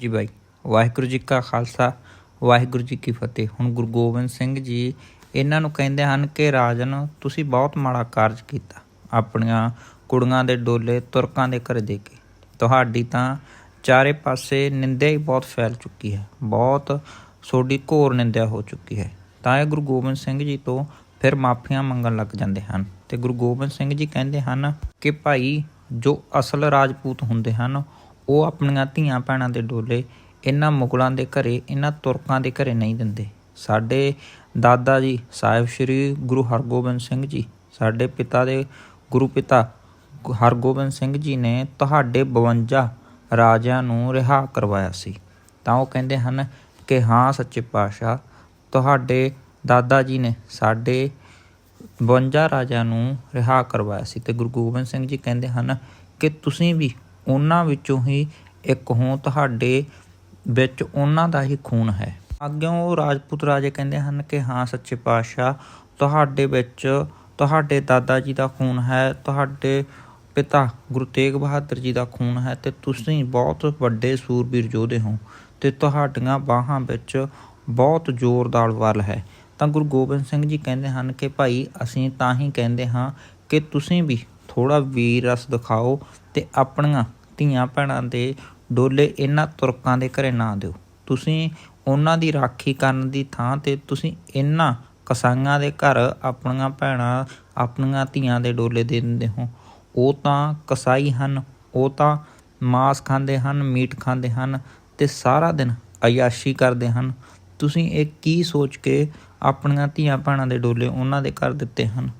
ਜੀ ਬਾਈ, ਵਾਹਿਗੁਰੂ ਜੀ ਕਾ ਖਾਲਸਾ, ਵਾਹਿਗੁਰੂ ਜੀ ਕੀ ਫਤਿਹ। ਹੁਣ ਗੁਰੂ ਗੋਬਿੰਦ ਸਿੰਘ ਜੀ ਇਹਨਾਂ ਨੂੰ ਕਹਿੰਦੇ ਹਨ ਕਿ ਰਾਜਨ, ਤੁਸੀਂ ਬਹੁਤ ਮਾੜਾ ਕਾਰਜ ਕੀਤਾ ਆਪਣੀਆਂ ਕੁੜੀਆਂ ਦੇ ਡੋਲੇ ਤੁਰਕਾਂ ਦੇ ਘਰ ਦੇ ਕੇ। ਤੁਹਾਡੀ ਤਾਂ ਚਾਰੇ ਪਾਸੇ ਨਿੰਦਿਆ ਹੀ ਬਹੁਤ ਫੈਲ ਚੁੱਕੀ ਹੈ। ਬਹੁਤ ਸੋਡੀ ਘੋਰ ਨਿੰਦਿਆ ਹੋ ਚੁੱਕੀ ਹੈ। ਤਾਂ ਇਹ ਗੁਰੂ ਗੋਬਿੰਦ ਸਿੰਘ ਜੀ ਤੋਂ ਫਿਰ ਮਾਫੀਆਂ ਮੰਗਣ ਲੱਗ ਜਾਂਦੇ ਹਨ। ਤੇ ਗੁਰੂ ਗੋਬਿੰਦ ਸਿੰਘ ਜੀ ਕਹਿੰਦੇ ਹਨ ਕਿ ਭਾਈ, ਜੋ ਅਸਲ ਰਾਜਪੂਤ ਹੁੰਦੇ ਹਨ ਉਹ ਆਪਣੀਆਂ ਧੀਆਂ ਭੈਣਾਂ ਦੇ ਡੋਲੇ ਇਹਨਾਂ ਮੁਗਲਾਂ ਦੇ ਘਰੇ, ਇਹਨਾਂ ਤੁਰਕਾਂ ਦੇ ਘਰੇ ਨਹੀਂ ਦਿੰਦੇ। ਸਾਡੇ ਦਾਦਾ ਜੀ, ਸਾਹਿਬ ਸ੍ਰੀ ਗੁਰੂ ਹਰਗੋਬਿੰਦ ਸਿੰਘ ਜੀ, ਸਾਡੇ ਪਿਤਾ ਦੇ ਗੁਰੂ ਪਿਤਾ ਹਰਗੋਬਿੰਦ ਸਿੰਘ ਜੀ ਨੇ ਤੁਹਾਡੇ 52 ਰਾਜਿਆਂ ਨੂੰ ਰਿਹਾ ਕਰਵਾਇਆ ਸੀ। ਤਾਂ ਉਹ ਕਹਿੰਦੇ ਹਨ ਕਿ ਹਾਂ, ਸੱਚੇ ਪਾਤਸ਼ਾਹ, ਤੁਹਾਡੇ ਦਾਦਾ ਜੀ ਨੇ ਸਾਡੇ 52 ਰਾਜਿਆਂ ਨੂੰ ਰਿਹਾ ਕਰਵਾਇਆ ਸੀ। ਤੇ ਗੁਰੂ ਗੋਬਿੰਦ ਸਿੰਘ ਜੀ ਕਹਿੰਦੇ ਹਨ ਕਿ ਤੁਸੀਂ ਵੀ ਉਹਨਾਂ ਵਿੱਚੋਂ ਹੀ ਇੱਕ ਹੋ ਤੁਹਾਡੇ ਵਿੱਚ ਉਹਨਾਂ ਦਾ ਹੀ ਖੂਨ ਹੈ। ਅੱਗੇ ਉਹ ਰਾਜਪੂਤ ਰਾਜੇ ਕਹਿੰਦੇ ਹਨ ਕਿ ਹਾਂ, ਸੱਚੇ ਪਾਤਸ਼ਾਹ, ਤੁਹਾਡੇ ਵਿੱਚ, ਤੁਹਾਡੇ ਦਾਦਾ ਜੀ ਦਾ ਖੂਨ ਹੈ, ਤੁਹਾਡੇ ਪਿਤਾ ਗੁਰੂ ਤੇਗ ਬਹਾਦਰ ਜੀ ਦਾ ਖੂਨ ਹੈ ਤੇ ਤੁਸੀਂ ਬਹੁਤ ਵੱਡੇ ਸੂਰਬੀਰ ਯੋਧੇ ਹੋ ਤੇ ਤੁਹਾਡੀਆਂ ਬਾਹਾਂ ਵਿੱਚ ਬਹੁਤ ਜ਼ੋਰਦਾਰ ਬਲ ਹੈ। ਤਾਂ ਗੁਰੂ ਗੋਬਿੰਦ ਸਿੰਘ ਜੀ ਕਹਿੰਦੇ ਹਨ ਕਿ ਭਾਈ, ਅਸੀਂ ਤਾਂ ਹੀ ਕਹਿੰਦੇ ਹਾਂ ਕਿ ਤੁਸੀਂ ਵੀ ਥੋੜਾ ਵੀਰ ਰਸ ਦਿਖਾਓ ਤੇ ਆਪਣੀਆਂ ਧੀਆਂ ਭੈਣਾਂ ਦੇ ਡੋਲੇ ਇਹਨਾਂ ਤੁਰਕਾਂ ਦੇ ਘਰੇ ਨਾ ਦਿਓ। ਤੁਸੀਂ ਉਹਨਾਂ ਦੀ ਰਾਖੀ ਕਰਨ ਦੀ ਥਾਂ ਤੇ ਤੁਸੀਂ ਇਹਨਾਂ ਕਸਾਈਆਂ ਦੇ ਘਰ ਆਪਣੀਆਂ ਭੈਣਾਂ, ਆਪਣੀਆਂ ਧੀਆਂ ਦੇ ਡੋਲੇ ਦੇ ਦਿੰਦੇ ਹੋ। ਉਹ ਤਾਂ ਕਸਾਈ ਹਨ, ਉਹ ਤਾਂ ਮਾਸ ਖਾਂਦੇ ਹਨ, ਮੀਟ ਖਾਂਦੇ ਹਨ ਤੇ ਸਾਰਾ ਦਿਨ ਅਯਾਸ਼ੀ ਕਰਦੇ ਹਨ। ਤੁਸੀਂ ਇਹ ਕੀ ਸੋਚ ਕੇ ਆਪਣੀਆਂ ਧੀਆਂ ਭੈਣਾਂ ਦੇ ਡੋਲੇ ਉਹਨਾਂ ਦੇ ਘਰ ਦਿੱਤੇ ਹਨ?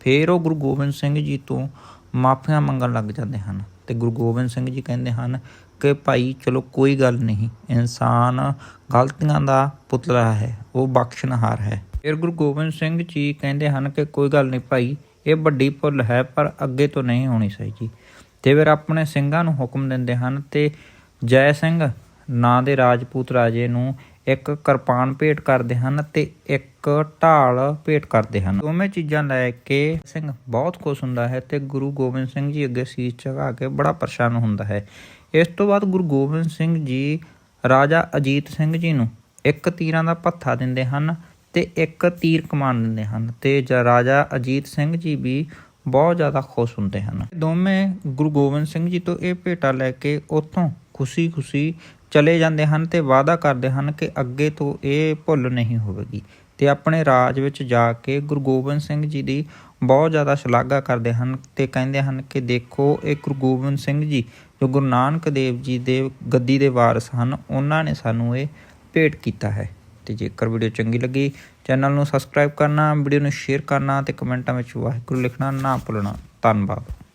ਫਿਰ ਉਹ ਗੁਰੂ ਗੋਬਿੰਦ ਸਿੰਘ ਜੀ ਤੋਂ ਮਾਫੀਆਂ ਮੰਗਣ ਲੱਗ ਜਾਂਦੇ ਹਨ ਤੇ ਗੁਰੂ ਗੋਬਿੰਦ ਸਿੰਘ ਜੀ ਕਹਿੰਦੇ ਹਨ ਕਿ ਭਾਈ ਚਲੋ ਕੋਈ ਗੱਲ ਨਹੀਂ, ਇਨਸਾਨ ਗਲਤੀਆਂ ਦਾ ਪੁਤਲਾ ਹੈ, ਉਹ ਬਖਸ਼ਣਹਾਰ ਹੈ। ਫਿਰ ਗੁਰੂ ਗੋਬਿੰਦ ਸਿੰਘ ਜੀ ਕਹਿੰਦੇ ਹਨ ਕਿ ਕੋਈ ਗੱਲ ਨਹੀਂ ਭਾਈ, ਇਹ ਵੱਡੀ ਭੁੱਲ ਹੈ ਪਰ ਅੱਗੇ ਤੋਂ ਨਹੀਂ ਹੋਣੀ ਚਾਹੀਦੀ ਤੇ ਫਿਰ ਆਪਣੇ ਸਿੰਘਾਂ ਨੂੰ ਹੁਕਮ ਦਿੰਦੇ ਹਨ ਤੇ ਜੈ ਸਿੰਘ ਨਾਂ ਦੇ ਰਾਜਪੂਤ ਰਾਜੇ ਨੂੰ ਇੱਕ ਕਿਰਪਾਨ ਭੇਟ ਕਰਦੇ ਹਨ ਤੇ ਇੱਕ ਢਾਲ ਭੇਟ ਕਰਦੇ ਹਨ। ਦੋਵੇਂ ਚੀਜ਼ਾਂ ਲੈ ਕੇ ਸਿੰਘ ਬਹੁਤ ਖੁਸ਼ ਹੁੰਦਾ ਹੈ ਤੇ ਗੁਰੂ ਗੋਬਿੰਦ ਸਿੰਘ ਜੀ ਅੱਗੇ ਸੀਸ ਝੁਕਾ ਕੇ ਬੜਾ ਪਰੇਸ਼ਾਨ ਹੁੰਦਾ ਹੈ। ਇਸ ਤੋਂ ਬਾਅਦ ਗੁਰੂ ਗੋਬਿੰਦ ਸਿੰਘ ਜੀ, ਰਾਜਾ ਅਜੀਤ ਸਿੰਘ ਜੀ ਨੂੰ ਇੱਕ ਤੀਰਾਂ ਦਾ ਪੱਥਾ ਦਿੰਦੇ ਹਨ ਤੇ ਇੱਕ ਤੀਰ ਕਮਾਨ ਦਿੰਦੇ ਹਨ ਤੇ ਰਾਜਾ ਅਜੀਤ ਸਿੰਘ ਜੀ ਵੀ ਬਹੁਤ ਜ਼ਿਆਦਾ ਖੁਸ਼ ਹੁੰਦੇ ਹਨ। ਦੋਵੇਂ ਗੁਰੂ ਗੋਬਿੰਦ ਸਿੰਘ ਜੀ ਤੋਂ ਇਹ ਭੇਟਾ ਲੈ ਕੇ ਉੱਥੋਂ ਖੁਸ਼ੀ-ਖੁਸ਼ੀ ਚਲੇ ਜਾਂਦੇ ਹਨ ਤੇ ਵਾਅਦਾ ਕਰਦੇ ਹਨ ਕਿ ਅੱਗੇ ਤੋਂ ਇਹ ਭੁੱਲ ਨਹੀਂ ਹੋਵੇਗੀ। ਤੇ ਆਪਣੇ ਰਾਜ ਵਿੱਚ ਜਾ ਕੇ ਗੁਰੂ ਗੋਬਿੰਦ ਸਿੰਘ ਜੀ ਦੀ ਬਹੁਤ ਜ਼ਿਆਦਾ ਸ਼ਲਾਘਾ ਕਰਦੇ ਹਨ ਤੇ ਕਹਿੰਦੇ ਹਨ ਕਿ ਦੇਖੋ, ਇਹ ਗੁਰੂ ਗੋਬਿੰਦ ਸਿੰਘ ਜੀ, ਜੋ ਗੁਰੂ ਨਾਨਕ ਦੇਵ ਜੀ ਦੇ ਗੱਦੀ ਦੇ ਵਾਰਿਸ ਹਨ, ਉਹਨਾਂ ਨੇ ਸਾਨੂੰ ਇਹ ਭੇਟ ਕੀਤਾ ਹੈ। ਤੇ ਜੇਕਰ ਵੀਡੀਓ ਚੰਗੀ ਲੱਗੀ, ਚੈਨਲ ਨੂੰ ਸਬਸਕ੍ਰਾਈਬ ਕਰਨਾ, ਵੀਡੀਓ ਨੂੰ ਸ਼ੇਅਰ ਕਰਨਾ ਤੇ ਕਮੈਂਟਾਂ ਵਿੱਚ ਵਾਹਿਗੁਰੂ ਲਿਖਣਾ ਨਾ ਭੁੱਲਣਾ। ਧੰਨਵਾਦ।